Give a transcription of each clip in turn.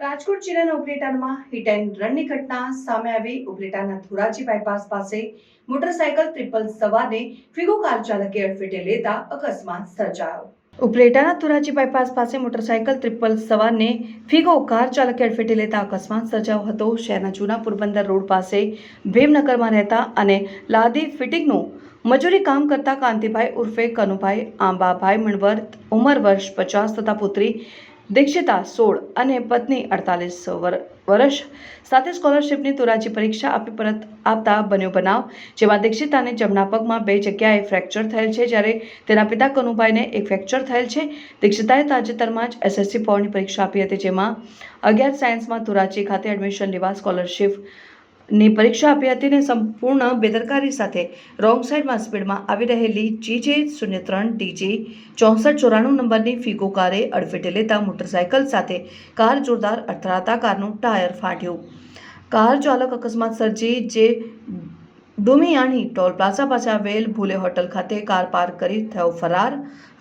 રાજકોટ જિલ્લાના ઉપલેટામાં hit and રનની ઘટના સામે આવી. ઉપલેટાના ધોરાજી બાયપાસ પાસે મોટરસાયકલ ટ્રિપલ સવારને ફિગો કાર ચાલકે અડફેટે લેતા અકસ્માત સર્જાયો. ઉપલેટાના ધોરાજી બાયપાસ પાસે મોટરસાયકલ ટ્રિપલ સવારને ફિગો કાર ચાલકે અડફેટે લેતા અકસ્માત સર્જાયો હતો. શહેરના જૂના પોરબંદર રોડ પાસે ભીમનગરમાં રહેતા અને લાદી ફિટિંગનું મજૂરી કામ કરતા કાંતિભાઈ ઉર્ફે કનુભાઈ આંબાભાઈ મણવર ઉંમર વર્ષ પચાસ તથા પુત્રી દીક્ષિતા સોળ અને પત્ની અડતાલીસ વર્ષ. સાથે સ્કોલરશિપની તુરાજી પરીક્ષા આપી પરત આપતા બન્યો બનાવ, જેમાં દીક્ષિતાને જમણા પગમાં બે જગ્યાએ ફ્રેક્ચર થયેલ છે, જ્યારે તેના પિતા કનુભાઈને એક ફ્રેક્ચર થયેલ છે. દીક્ષિતાએ તાજેતરમાં જ એસએસસી બોર્ડની પરીક્ષા આપી હતી, જેમાં અગિયાર સાયન્સમાં તુરાજી ખાતે એડમિશન લેવા સ્કોલરશિપ ની પરીક્ષા આપી હતી અને સંપૂર્ણ બેદરકારી સાથે રોંગ સાઈડમાં સ્પીડમાં આવી રહેલી જીજે શૂન્ય ત્રણ, ડીજી ચોસઠ ચોરાણું નંબરની ફિગો કારે અડફેટે લેતા મોટરસાયકલ સાથે કાર જોરદાર અથડાતા કારનું ટાયર ફાટ્યું. કાર ચાલક અકસ્માત સર્જી જે ડુમિયાણી ટોલ પ્લાઝા પાસે આવેલ ભૂલે હોટલ ખાતે કાર પાર્ક કરી થયો ફરાર.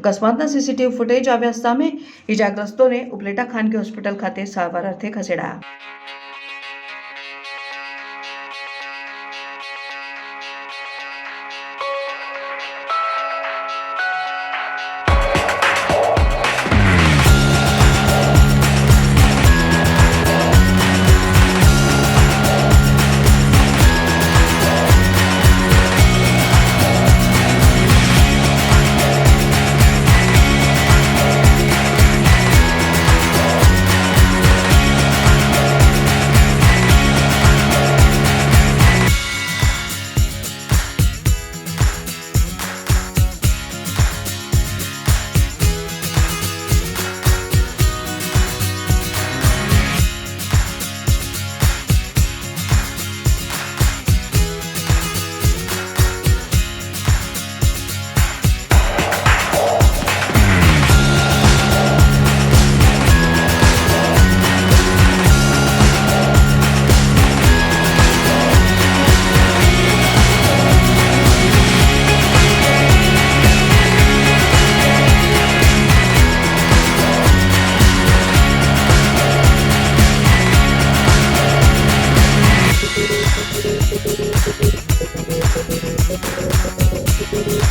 અકસ્માતના સીસીટીવી ફૂટેજ આવ્યા સામે ઇજાગ્રસ્તોને ઉપલેટા ખાનગી હોસ્પિટલ ખાતે સારવાર અર્થે ખસેડાયા.